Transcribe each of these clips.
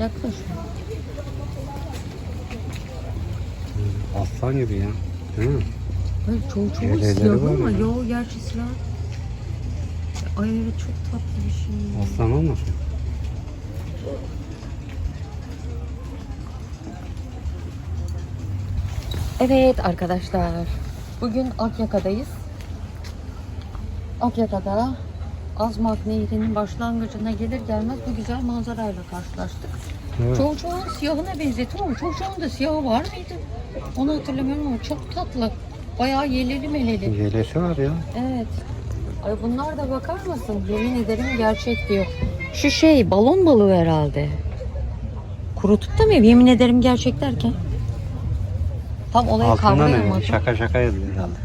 Yaklaş. Aslan gibi ya. Değil mi? Hayır çoğu çoğu siyah var ama ya. yo gerçi siyah. Ay evet çok tatlı bir şey. Aslan olmasın? Evet arkadaşlar. Bugün Akyaka'dayız. Akyaka'da Azmak Nehri'nin başlangıcına gelir gelmez bu güzel manzarayla karşılaştık. Evet. Çoğu çoğun siyahına benzetim ama çoğu çoğun da siyahı var mıydı? Onu hatırlamıyorum ama çok tatlı. Bayağı yeleli meleli. Yelesi var ya. Evet. Ay bunlar da bakar mısın? Yemin ederim gerçek diyor. Şu şey balon balığı herhalde. Kurutup da mı? Yemin ederim gerçek derken. Tam olayı kavrayamadım. Şaka şaka yazıyor herhalde.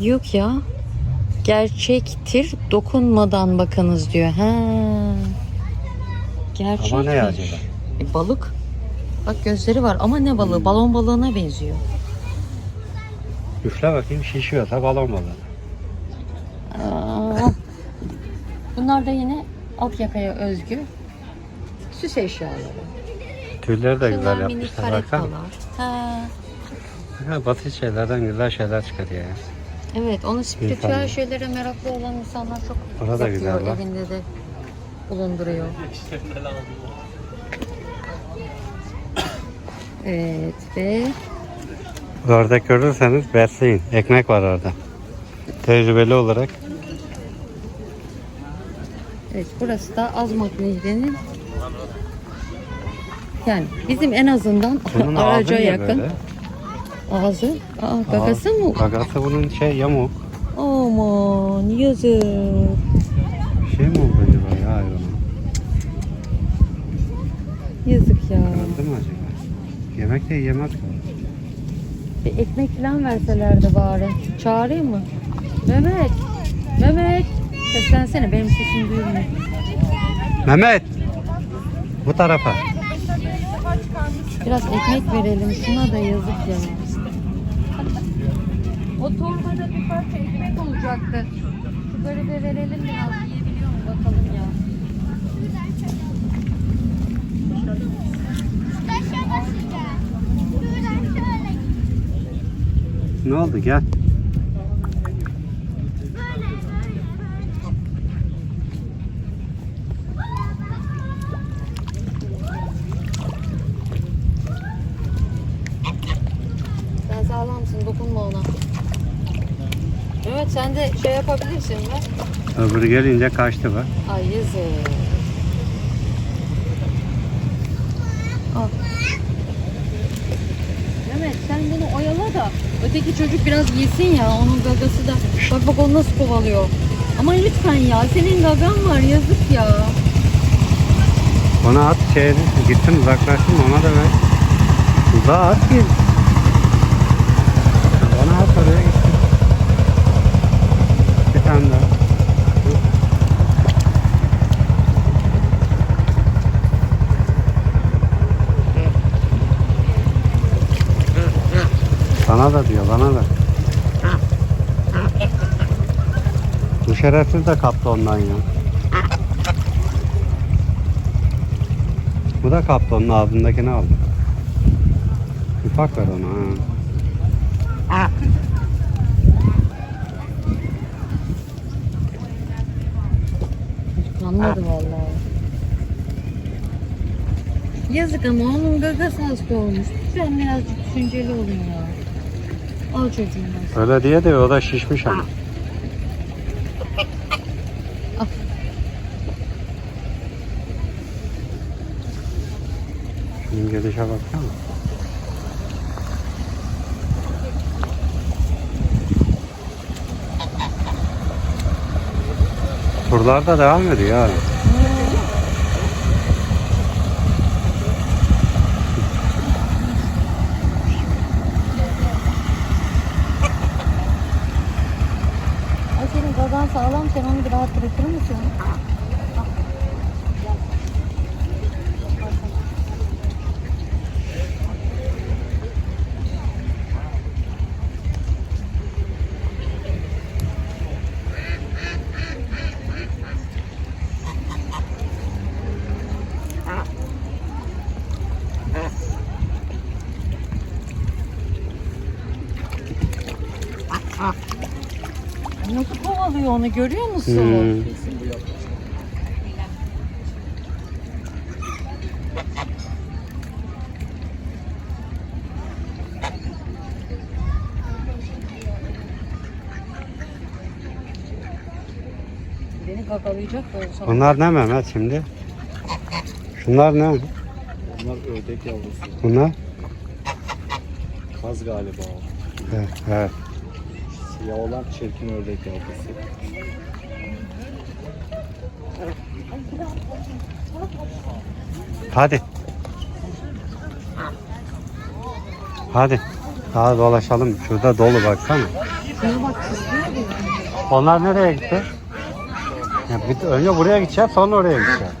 Yok ya. Gerçektir dokunmadan bakınız diyor. Ha. Gerçek. Ama ne acaba? E, balık. Bak gözleri var ama ne balığı? Balon balığına benziyor. Üfle bakayım şişiyorsa balon balığı. Aa. Bunlar da yine Akyaka'ya özgü süs eşyaları. Tülleri de güzel Şunlar minik yapmışlar. Karetalar. Ha. Ha, basit şeylerden güzel şeyler çıkarıyor ya. Evet, onu spiritüel şeylere meraklı olan insanlar çok Orada da yapıyor, güzel bak. evinde de bulunduruyor. Evet ve Orada görürseniz besleyin. Ekmek var orada. Tecrübeli olarak. evet burası da Azmak Nehri'nin yani bizim en azından Bunun ağzı araca niye yakın böyle? Ağzı. Aa, gagası mı? Gagası bunun şey yamuk. Aman yazık. Şey mi oldu acaba ya hayvana? Yazık ya. Öldü mü acaba? Yemek de yiyemez ki. Bir ekmek falan verselerdi bari. Çağırayım mı? Mehmet. Mehmet. Seslensene benim sesim duyulmuyor. Mehmet! Bu tarafa. Biraz ekmek verelim. Şuna da yazık ya. O torbada bir parça ekmek olacaktı. Şu garibe verelim biraz yiyebiliyor mu bakalım ya. Ne oldu gel. Böyle böyle böyle. Sen sağlamsın dokunma ona. Evet yapabilirsin be. Öbürü gelince kaçtı bak. Ay yazık. Al. Mehmet sen bunu oyala da öteki çocuk biraz yesin ya onun gagası da. Bak bak onu nasıl kovalıyor. Ama lütfen ya senin gagan var yazık ya. Ona at şey gitsin uzaklaşsın ona da ver. Uzağa at ki. Ona at oraya gitsin. Bir tane daha. Sana da diyor bana da. Bu şerefsiz de kaptı ondan ya. Bu da kaptı onun ağzındakini aldı. Ufak ver ona ha. Anladı vallahi. Yazık ama onun gagası hasta olmuş. Lütfen birazcık düşünceli olun ya. Al çocuğum Öyle diye de o da şişmiş ama. Al. Şunun gelişe baksana. Turlar da devam ediyor ha. Nasıl kovalıyor onu görüyor musun? Hmm. Beni kakalayacak böyle sana. Bunlar ne Mehmet şimdi? Şunlar ne? Bunlar ördek yavrusu. Bunlar? Kaz galiba o. Evet. evet. Siyah olan çirkin ördek yavrusu. Hadi. Hadi. Daha dolaşalım. Şurada dolu baksana. Şuna bak? Onlar nereye gitti? Ya bir- önce buraya gideceğiz sonra oraya gideceğiz.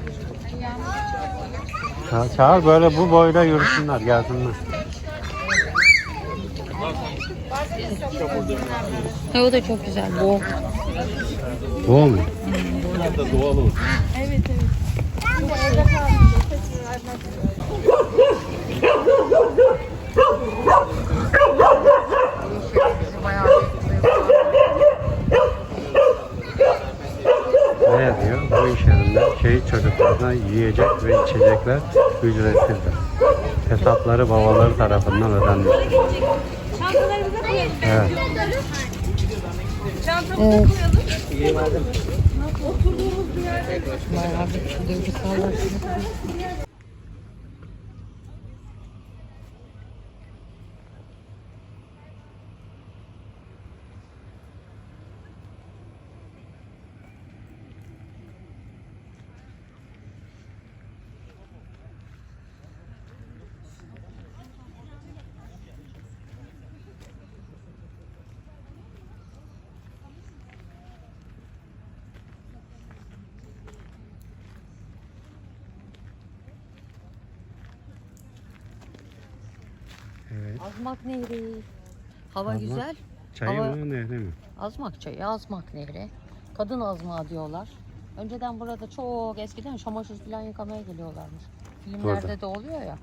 Ça- Çağır böyle bu boyda yürüsünler gelsinler. Ha, o da çok güzel. Bu. Bu mu? Doğal olsun. Ne diyor? Bu iş şehit çocuklarına yiyecek ve içecekler ücretsizdir. Hesapları babaları tarafından ödenmiştir. Evet. Evet. Bayağı bir duygusallar. evet. Azmak Nehri. Hava Azmak. güzel. Çayı Ama- mı nehri mi? Azmak çayı, Azmak Nehri. Kadın azmağı diyorlar. Önceden burada çok eskiden çamaşır falan yıkamaya geliyorlarmış. Filmlerde Burada. de oluyor ya.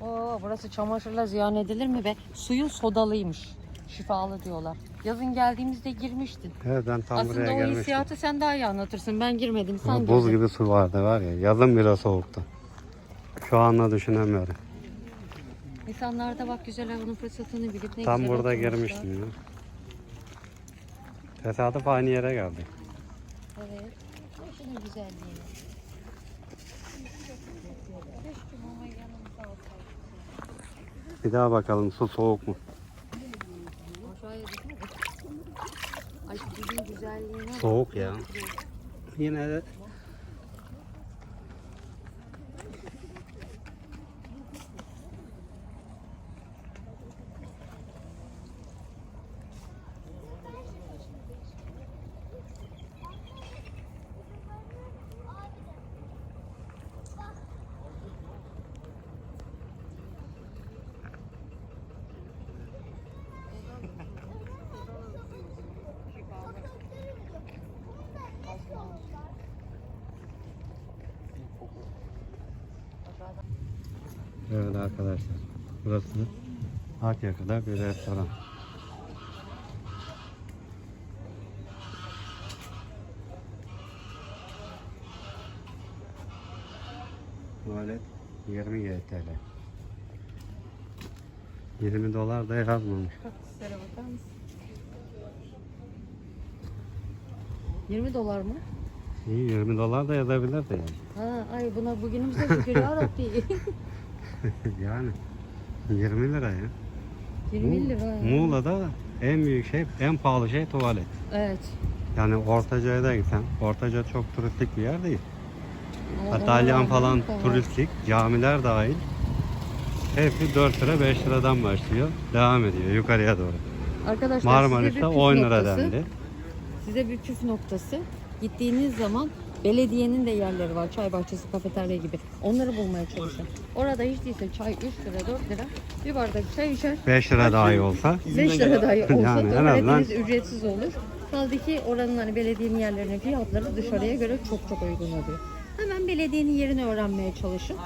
Oo, burası çamaşırla ziyan edilir mi be? Suyu sodalıymış. Şifalı diyorlar. Yazın geldiğimizde girmiştin. Evet ben tam Aslında buraya o gelmiştim. hissiyatı sen daha iyi anlatırsın. Ben girmedim, sen Ama buz girdin. gibi su vardı var ya. Yazın bile soğuktu. Şu anda düşünemiyorum. İnsanlar da bak güzel havanın fırsatını bilip ne Tam güzel burada oturmuşlar. girmiştim ya. Tesadüf aynı yere geldik. Evet. Şunun güzelliği. Keşke mama yanımıza alsaydık. Bir daha bakalım su soğuk mu? Aşağıya gitme. Ay bizim güzelliğine bak. Soğuk ya. Yine de Evet arkadaşlar. Burası Akyaka'da bir restoran. Tuvalet 20 YTL. 20 dolar da yazmamış. Kaktüslere bakar mısın? 20 dolar mı? İyi 20 dolar da yazabilirdi yani. Ha, ay buna bugünümüzde şükür ya Rabbi. yani 20 lira ya. 20 lira. ya. Muğla'da en büyük şey, en pahalı şey tuvalet. Evet. Yani Ortaca'ya da gitsen, Ortaca çok turistik bir yer değil. Ona falan turistik, camiler dahil. Hepsi 4 lira 5 liradan başlıyor. Devam ediyor yukarıya doğru. Arkadaşlar size Marmaris'te bir püf 10 lira noktası. dendi. Size bir püf noktası. Gittiğiniz zaman belediyenin de yerleri var. Çay bahçesi, kafeterya gibi. Onları bulmaya çalışın. Orada hiç değilse çay 3 lira 4 lira. Bir bardak çay içer. 5 lira daha iyi olsa 5 lira dahi olsa Yani en azından- ücretsiz olur. Kaldı ki oranın hani belediyenin yerlerinin fiyatları dışarıya göre çok çok uygun oluyor. Hemen belediyenin yerini öğrenmeye çalışın.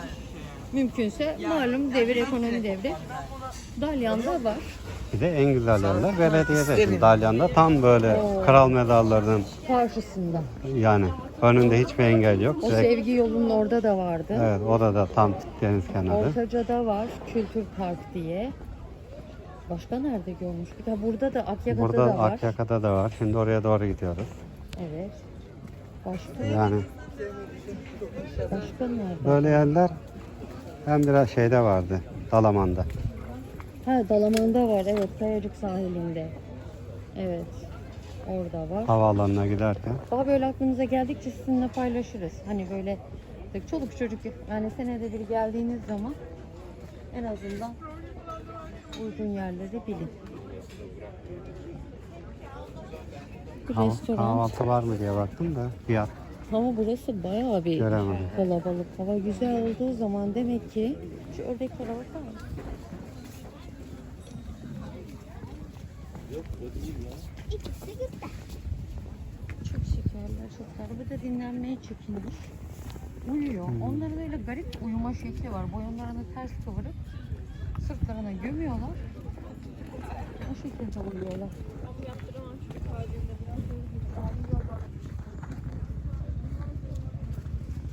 Mümkünse malum devir ekonomi devri. Dalyan'da var. Bir de en güzel yerler belediyede. Dalyan'da tam böyle kral medallarının Karşısında. yani önünde hiçbir engel yok. O Direkt- sevgi yolunun orada da vardı. evet orada tam deniz kenarı. Ortaca'da var Kültür Park diye. Başka nerede görmüştük? Ha burada da Akyaka'da Burada da var. Akyaka'da da var. Şimdi oraya doğru gidiyoruz. Evet. Başka Yani başka nerede? böyle yerler hem biraz şeyde vardı. Dalaman'da. Ha Dalaman'da var. Evet Kayacık sahilinde. Evet. Orada var. Havaalanına giderken. Daha böyle aklımıza geldikçe sizinle paylaşırız. Hani böyle çoluk çocuk yani senede bir geldiğiniz zaman en azından uygun yerleri bilin. Bir Hava- restoran. kahvaltı var mı diye baktım da fiyat Ama burası bayağı bir Göremedim. kalabalık. Hava güzel olduğu zaman demek ki şu ördeklere bakar mısın? İkisi güzel. Çok şekerler, çok tatlı. Bu da dinlenmeye çekinmiş. Uyuyor. Onların öyle garip uyuma şekli var. Boyunlarını ters kıvırıp sırtlarına gömüyorlar. O şekilde uyuyorlar.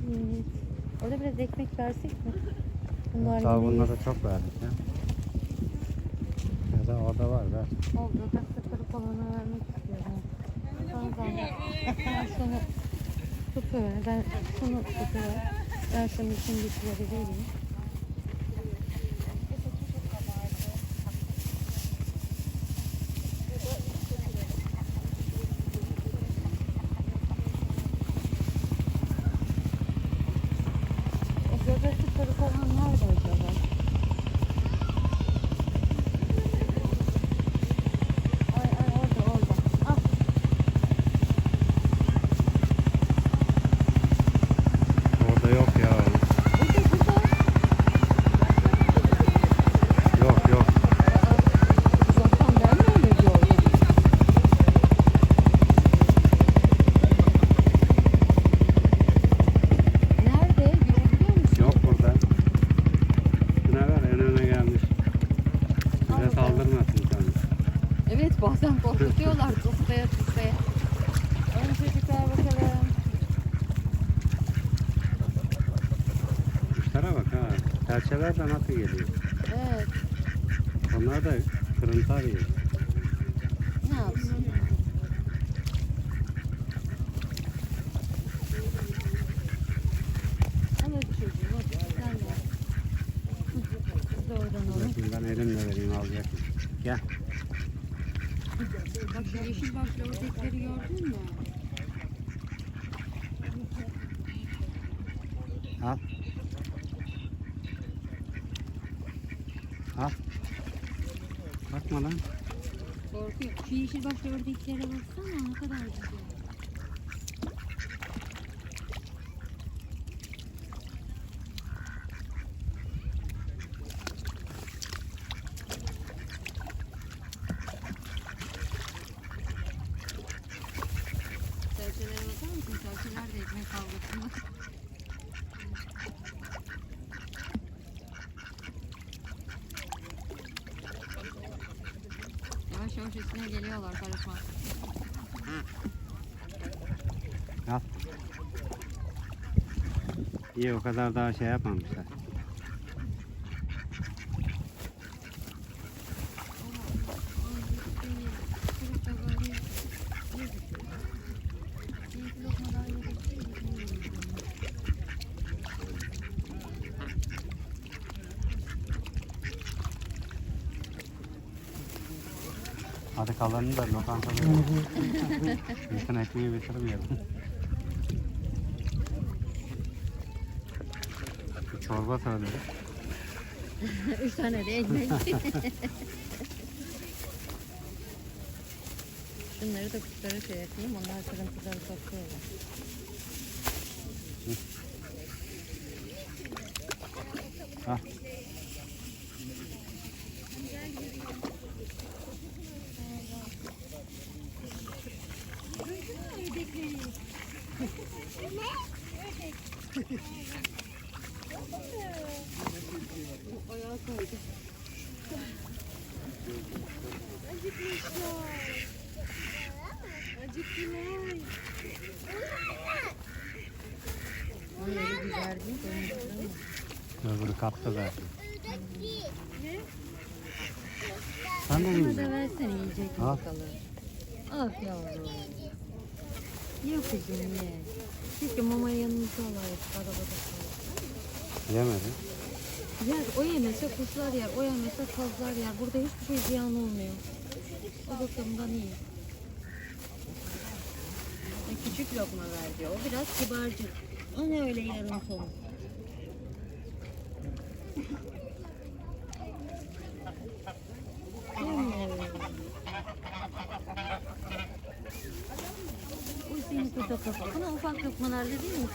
Evet. Orada biraz ekmek versek mi? Bunlar yine bunlara çok verdik ya. Ya da orada var ver. Oldu da kolana vermek istiyorum. Zahmet. Ben şunu tutuver. Ben şunu tutuver. Ben şunun içindekileri vereyim. O göbek sıfırı falan nerede acaba? Ay ay orada orada. Al. Orada yok ya. Burada burada. Yok yok. Uzaktan ben mi öyle gördüm? Nerede? Görebiliyor musun? Yok burada. Şuna ver en öne gelmiş. Bize saldırmasın sen. Evet bazen korkutuyorlar tuslaya tuslaya. Ön çocuklar bakalım. Kuşlara bak ha. Serçeler de nasıl geliyor. Evet. Onlar da kırıntı arıyor. Ne yapsın? Al hadi çocuğum hadi sen de. Hadi oradan alın. Şimdi ben elimle vereyim alacak. Gel. Bak şu yeşil başlı ördekleri gördün mü? Al. Al. Bakma lan. Korkuyor. Şu yeşil başlı ördeklere baksana ne kadar güzel. Serçelere bakar mısın? Serçeler de ekmek kavgasında. Yavaş yavaş üstüne geliyorlar karışma. Al. İyi o kadar daha şey yapmamışlar. Hadi kalanını da lokantada. Bütün ekmeği bitirmeyelim. Bir çorba söyledik. Üç tane de ekmek. Şunları da kuşlara şey yapayım. Onlar kırıntıları topluyorlar. Hah. Ayağa kaydı. Değil mi? Öbürü kaptı zaten. Sen de Bana mi? da versene yiyecek mi Al. bakalım. Al yavrum. Ye kızım ye. Keşke mamayı yanımıza alaydık arabada. Yemedi. Yer o yemese kuşlar yer, o yemese kazlar yer. Burada hiçbir şey ziyan olmuyor. O bakımdan iyi. E, küçük lokma verdi. O biraz kibarcık. O ne öyle yarım ton. Bu seni kutu kafa. Buna ufak lokmalarda değil mi?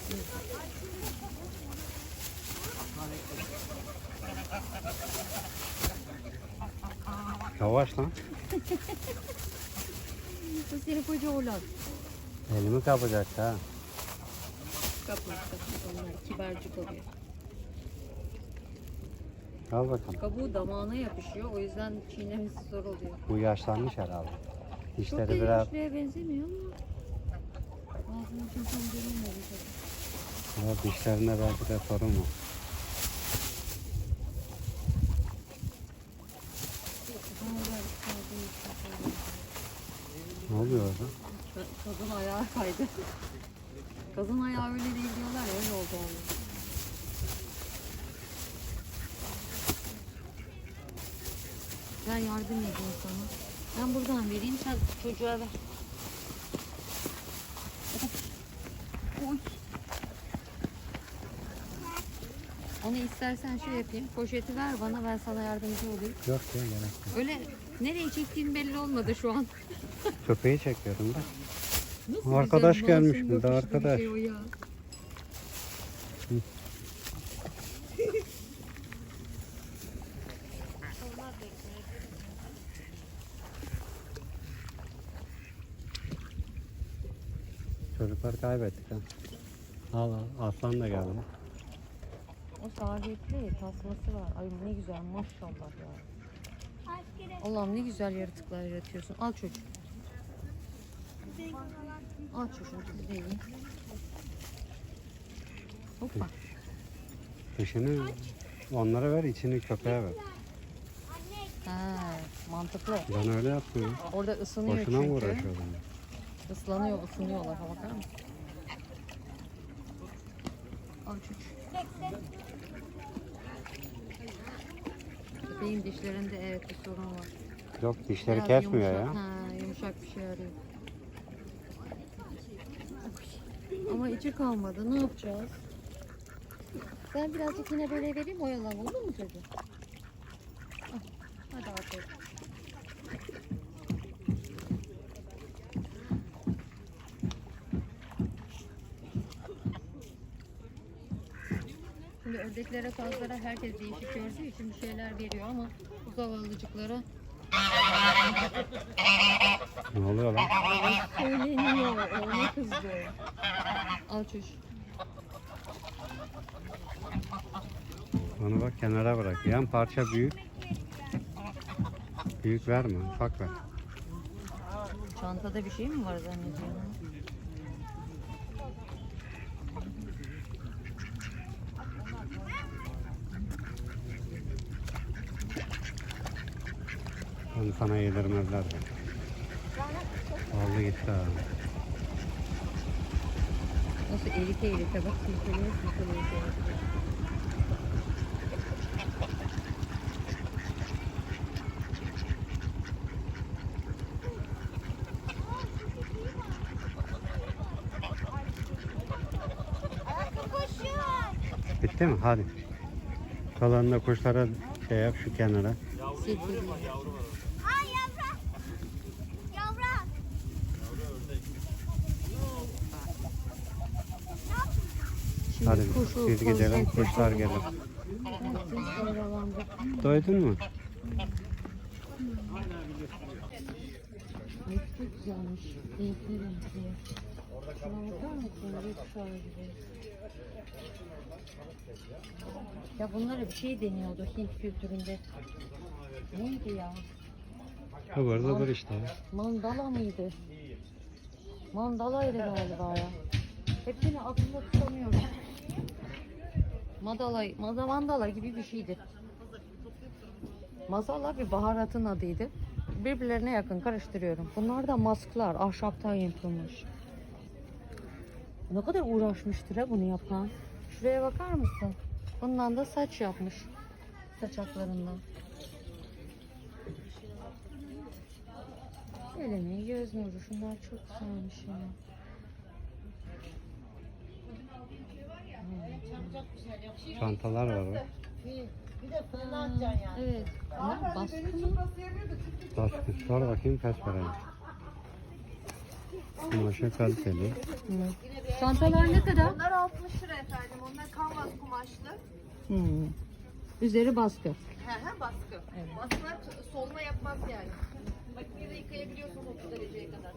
Yavaş lan. Bu seni koca oğlan. Elimi kapacak ha. Kapma kapma onlar kibarcık oluyor. Al bakalım. Kabuğu damağına yapışıyor o yüzden çiğnemesi zor oluyor. Bu yaşlanmış herhalde. Çok Dişleri da biraz yaşlıya benzemiyor ama ağzını için tam görünmüyor tabii. Evet, dişlerinde belki de sorun var. Ama. Ne oluyor orada? Kazın ayağı kaydı. Kazın ayağı öyle değil diyorlar ya öyle oldu onun. Ben yardım edeyim sana. Ben buradan vereyim sen çocuğa ver. Oy. Onu istersen şey yapayım. Poşeti ver bana ben sana yardımcı olayım. Yok ya gerek yok. Öyle nereye çektiğim belli olmadı şu an. Köpeği çekiyorum da. Nasıl Arkadaş güzel, gelmiş bir arkadaş. şey o ya. Çocuklar kaybettik ha. Al al. Aslan da geldi. O sahipli tasması var. Ay ne güzel maşallah ya. Allah'ım ne güzel yaratıklar yaratıyorsun. Al çocuk. Al çocuğum siz de yiyin. Hoppa. Dışını onlara ver, içini köpeğe ver. Ha, mantıklı. Ben öyle yapmıyorum. Orada ısınıyor Boşuna mı çünkü. uğraşıyordum? Islanıyor, ısınıyorlar. Ha, bakar mısın? Al çocuk. Köpeğin dişlerinde evet bir sorun var. Yok dişleri Biraz kesmiyor yumuşak, ya. Ha, yumuşak bir şey arıyor. Ama içi kalmadı. Ne yapacağız? Ben birazcık yine böyle vereyim oyalan olur mu çocuğum? Al, Hadi aferin. Şimdi ördeklere, kazlara herkes değişik gördüğü için bir şeyler veriyor ama bu zavallıcıklara Ne oluyor lan? söyleniyor. Ona kızdı. Al çocuğum. Onu bak kenara bırak. Yan parça büyük. Büyük verme, ufak ver. Çantada bir şey mi var zannediyorum? Onu sana yedirmezler. Aldı gitti ha. Nasıl erike erike bak yapıyor. koşuyor. Bitti mi? Hadi. Kalanında kuşlara şey yap şu kenara. Silkeleye. Ay yavrum. Yavrum. Şimdi Hadi kuşu biz gidelim kuşlar gelir. Doydun mu? Ya bunlara bir şey deniyordu Hint kültüründe. Neydi ya? Ivır zıvır işte. Mandala mıydı? Mandalaydı galiba ya. Hepsini aklımda tutamıyorum. Madala, mada mandala gibi bir şeydi. Mazala bir baharatın adıydı. Birbirlerine yakın karıştırıyorum. Bunlar da masklar ahşaptan yapılmış. Ne kadar uğraşmıştır ha bunu yapan. Şuraya bakar mısın? Bundan da saç yapmış. Saçaklarından. Elimi, göz nuru. Şunlar çok güzelmiş ya. Çantalar var. bak. Evet. Bunlar baskı mı? Baskı sor bakayım kaç para. Kumaşı kaliteli. Çantalar ne kadar? Onlar 60 lira efendim. Onlar kanvas kumaşlı. Hmm. Üzeri baskı. He he baskı. Baskılar t- solma yapmaz yani. Makinede yıkayabiliyorsun 30 dereceye kadar.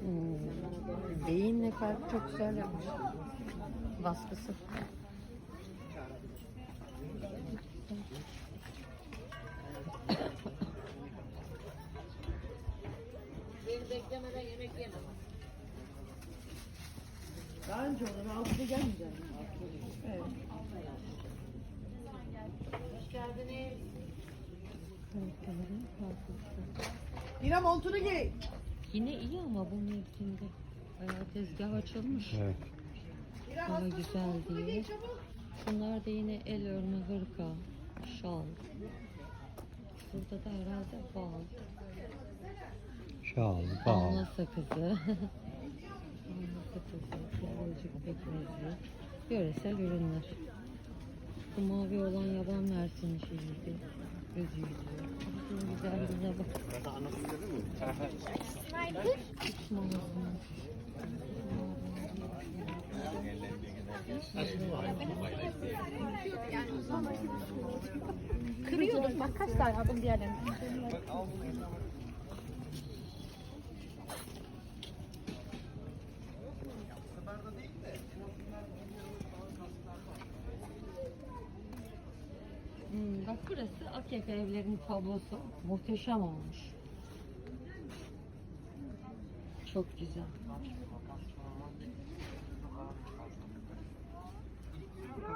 Hmm. Beyinle kalp çok güzel yapmış. Baskısı. Beni beklemeden yemek yemem. Renklerin farklı. Lira montunu giy. Yine iyi ama bunun hepsinde. Bayağı tezgah açılmış. Evet. Hava güzel diye. Bunlar da yine el örme hırka, şal. Burada da herhalde bal, Şal, bal. alma sakızı. alma sakızı, kıvırcık pekmezi. Yöresel ürünler. Bu mavi olan yaban mersini şeyiydi. Özüydü. Bütün güzelliğine bak. Hiç mamasını. Kırıyordum. Bak kaç tane aldım diğerlerini. Hmm, bak burası Akyaka evlerinin tablosu. Muhteşem olmuş. Çok güzel.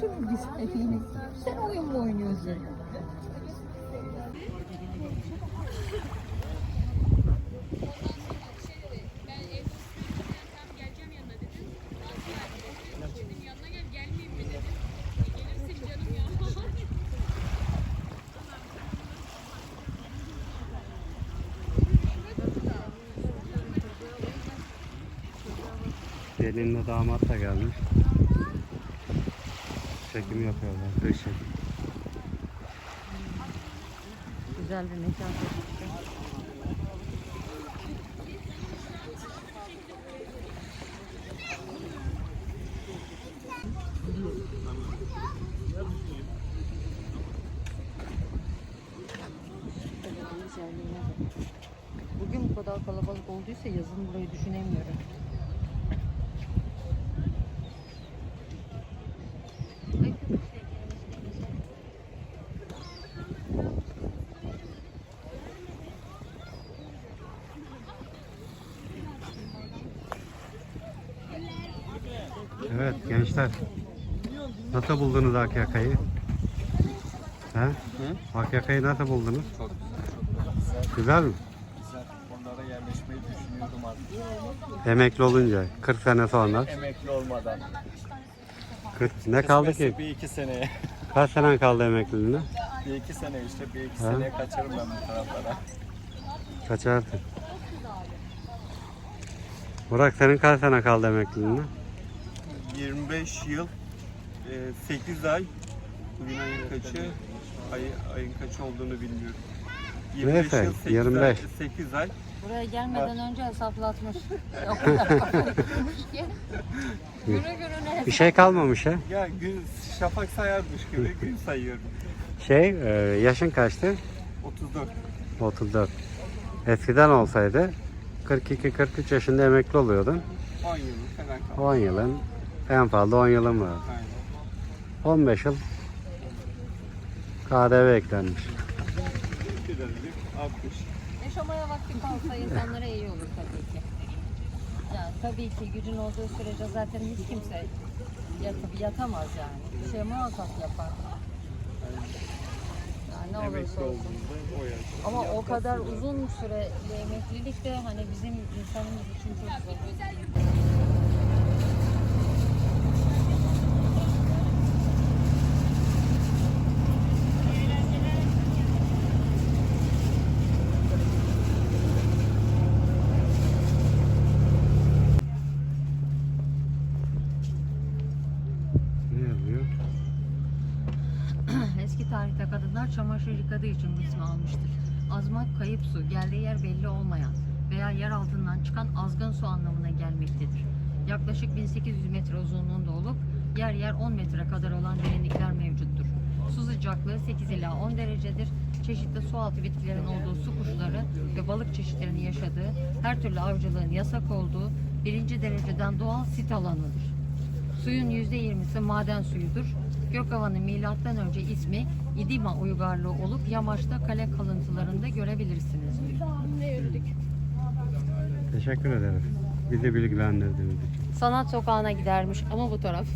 Çok güzel. Sen oyun mu oynuyorsun? Bugün bu kadar kalabalık olduysa yazın burayı düşünemiyorum. Evet gençler. Nasıl buldunuz Akyaka'yı? He? Akyaka'yı nasıl buldunuz? Çok Güzel mi? güzel. Onlara yerleşmeyi düşünüyordum artık. Emekli olunca 40 sene sonra. Emekli olmadan. 40 ne kaldı ki? Bir iki seneye. Kaç sene kaldı emekliliğine? Bir iki sene işte. Bir iki Ha? seneye kaçarım ben bu taraflara. Kaçarsın. Burak senin kaç sene kaldı emekliliğine? 25 yıl, 8 ay, bugün ayın kaçı? Ay, ayın kaç olduğunu bilmiyorum. Neyse, 25. 8 ay. Buraya gelmeden önce hesaplatmış. o kadar kafayı ki. Göre göre ne Bir şey kalmamış ha. Ya gün şafak sayarmış gibi gün sayıyorum. Şey, e, yaşın kaçtı? 34. 34. Eskiden olsaydı 42-43 yaşında emekli oluyordun. 10 yıl falan kaldı. 10 yılın, en fazla 10 yılın var. Aynen. 15 yıl KDV eklenmiş. Birazcık 60. Yaşamaya vakti kalsa insanlara iyi olur tabii ki. Yani tabii ki gücün olduğu sürece zaten hiç kimse yatıp yatamaz yani. Bir şey muhakkak yapar. Yani ne olursa olsun. Ama o kadar uzun süreli emeklilik de hani bizim insanımız için çok zor. Ne yazıyor? Eski tarihte kadınlar çamaşır yıkadığı için bu ismi almıştır. Azmak kayıp su, geldiği yer belli olmayan veya yer altından çıkan azgın su anlamına gelmektedir. Yaklaşık 1800 metre uzunluğunda olup yer yer 10 metre kadar olan derinlikler mevcuttur. Su sıcaklığı 8 ila 10 derecedir. Çeşitli su altı bitkilerin olduğu su kuşları ve balık çeşitlerinin yaşadığı, her türlü avcılığın yasak olduğu birinci dereceden doğal sit alanıdır. Suyun %20'si maden suyudur. Gökhava'nın milattan önce ismi İdima uygarlığı olup yamaçta kale kalıntılarında görebilirsiniz. Teşekkür ederiz. Bizi bilgilendirdiğiniz için. Sanat sokağına gidermiş ama bu taraf.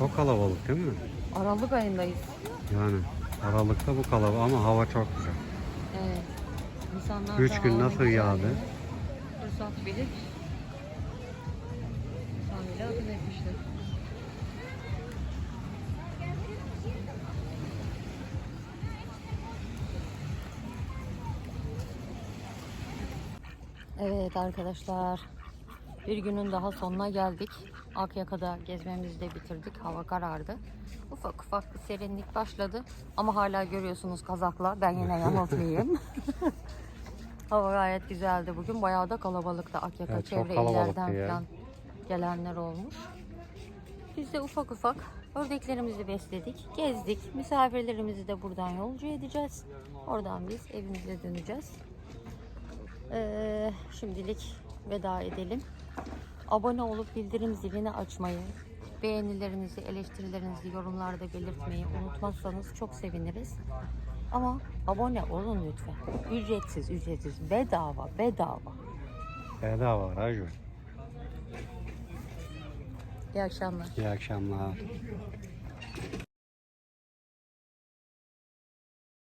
Çok kalabalık değil mi? Aralık ayındayız. Yani Aralık'ta bu kalabalık ama hava çok güzel. Evet. İnsanlar Üç gün nasıl yağdı? Fırsat bilip sahile akın etmişler. Evet arkadaşlar. Bir günün daha sonuna geldik. Akyaka'da gezmemizi de bitirdik. Hava karardı. Ufak ufak bir serinlik başladı. Ama hala görüyorsunuz kazakla. Ben yine yanıltmayayım. Hava gayet güzeldi bugün. Bayağı da kalabalıktı. Akyaka Evet, çevre illerden ya. falan gelenler olmuş. Biz de ufak ufak ördeklerimizi besledik, gezdik. Misafirlerimizi de buradan yolcu edeceğiz. Oradan biz evimize döneceğiz. Ee, şimdilik veda edelim. Abone olup bildirim zilini açmayı, beğenilerinizi, eleştirilerinizi yorumlarda belirtmeyi unutmazsanız çok seviniriz. Ama abone olun lütfen. Ücretsiz, ücretsiz, bedava, bedava. Bedava Raju. İyi akşamlar. İyi akşamlar.